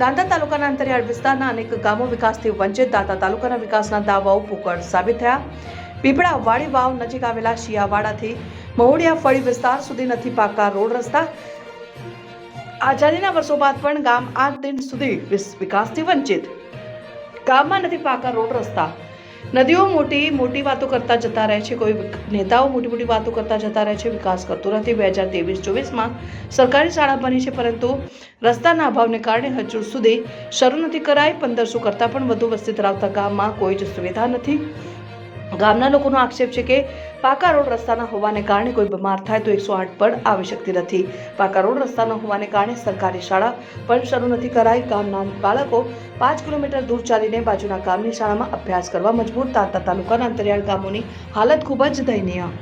દાંતા તાલુકાના અંતરિયાળ વિસ્તારના અનેક ગામો વિકાસથી વંચિત દાંતા તાલુકાના વિકાસના દાવાઓ પોકળ સાબિત થયા. પીપળા વાડી વાવ નજીક આવેલા શિયાવાડાથી મહુડિયા ફળી વિસ્તાર સુધી નથી પાકા રોડ રસ્તા. આઝાદીના વર્ષો બાદ પણ ગામ આજ દિન સુધી વિકાસથી વંચિત. ગામમાં નથી પાકા રોડ રસ્તા. નદીઓ મોટી મોટી વાતો કરતા જતા રહે છે. કોઈ નેતાઓ મોટી મોટી વાતો કરતા જતા રહે છે. વિકાસ કરતો નથી. બે હજાર ત્રેવીસ, ચોવીસમાં સરકારી શાળા બની છે, પરંતુ રસ્તાના અભાવને કારણે હજુ સુધી શરૂ નથી કરાઈ. પંદરસો કરતાં પણ વધુ વસ્તી ધરાવતા ગામમાં કોઈ જ સુવિધા નથી. ગામના લોકોનો આક્ષેપ છે કે પાકા રોડ રસ્તાના હોવાને કારણે કોઈ બીમાર થાય તો એકસો આઠ પણ આવી શકતી નથી પાકા રોડ રસ્તાના હોવાને કારણે સરકારી શાળા પણ શરૂ નથી કરાઈ ગામના બાળકો પાંચ કિલોમીટર દૂર ચાલીને બાજુના ગામની શાળામાં અભ્યાસ કરવા મજબૂર તાતા તાલુકાના અંતરિયાળ ગામોની હાલત ખૂબ જ દયનીય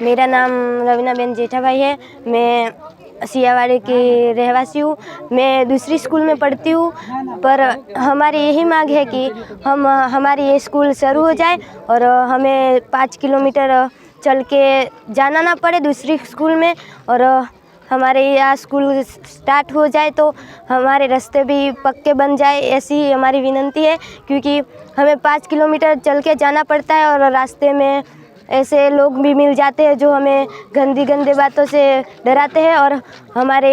मेरा नाम रवीना बेन जेठाभाई है मैं सियावाड़ी की रहवासी हूँ। मैं दूसरी स्कूल में पढ़ती हूँ, पर हमारी यही मांग है कि हम, हमारी ये स्कूल शुरू हो जाए और हमें पाँच किलोमीटर चल के जाना ना पड़े दूसरी स्कूल में और हमारे यहाँ स्कूल स्टार्ट हो जाए तो हमारे रास्ते भी पक्के बन जाए, ऐसी हमारी विनंती है। क्योंकि हमें पाँच किलोमीटर चल के जाना पड़ता है और रास्ते में ऐसे लोग भी मिल जाते हैं जो हमें गंदी गंदी बातों से डराते हैं और हमारे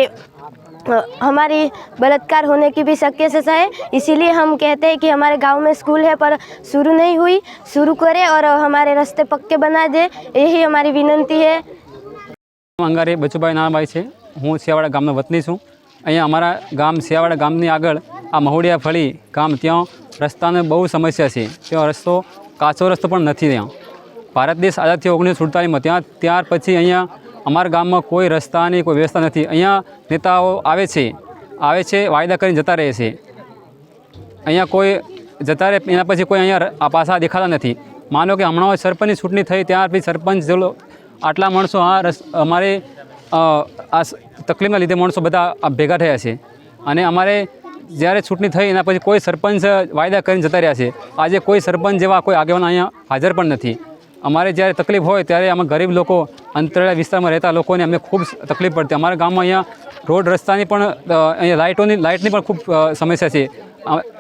अ, हमारी बलात्कार होने की भी शक्यता है इसीलिए हम कहते हैं कि हमारे गांव में स्कूल है पर शुरू नहीं हुई शुरू करें और हमारे रास्ते पक्के बना दे यही हमारी विनंती है અંગારે બચુભાઈ નાનાભાઈ છે હું સિયાવાડા ગામનો વતની છું અહીંયા અમારા ગામ સિયાવાડા ગામની આગળ આ મહુડિયા ફળી ગામ ત્યાં રસ્તાની બહુ સમસ્યા છે ત્યાં રસ્તો કાચો રસ્તો પણ નથી ત્યાં ભારત દેશ આઝાદ થયો ઓગણીસો સુડતાલીસમાં. ત્યાં, ત્યાર પછી અહીંયા અમારા ગામમાં કોઈ રસ્તાની, કોઈ વ્યવસ્થા નથી. અહીંયા નેતાઓ આવે છે. આવે છે, વાયદા કરીને જતા રહે છે. અહીંયા કોઈ જતા રહે, એના પછી કોઈ અહીંયા આ પાછા દેખાતા નથી. માનો કે હમણાં સરપંચની ચૂંટણી થઈ, ત્યાર પછી સરપંચ જો આટલા માણસો આ અમારે આ તકલીફના લીધે માણસો બધા ભેગા થયા છે. અને અમારે જ્યારે ચૂંટણી થઈ, એના પછી કોઈ સરપંચ વાયદા કરીને જતા રહ્યા છે. આજે કોઈ સરપંચ જેવા કોઈ આગેવાન અહીંયા હાજર પણ નથી. અમારે જ્યારે તકલીફ હોય ત્યારે અમે ગરીબ લોકો અંતરિયાળ વિસ્તારમાં રહેતા લોકોને અમને ખૂબ તકલીફ પડતી. અમારા ગામમાં અહીંયા રોડ રસ્તાની પણ અહીંયા લાઇટોની, લાઇટની પણ ખૂબ સમસ્યા છે.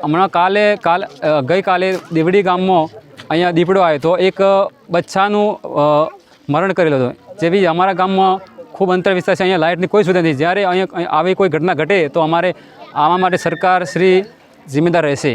હમણાં કાલે, કાલ ગઈકાલે દીવડી ગામમાં અહીંયા દીપડો આવ્યો તો એક બચ્છાનું મરણ કરેલું હતું. જેવી અમારા ગામમાં ખૂબ અંતર વિસ્તાર છે, અહીંયા લાઇટની કોઈ સુવિધા નથી. જ્યારે અહીંયા આવી કોઈ ઘટના ઘટે તો અમારે આવા માટે સરકાર શ્રી જિમ્મેદાર રહેશે.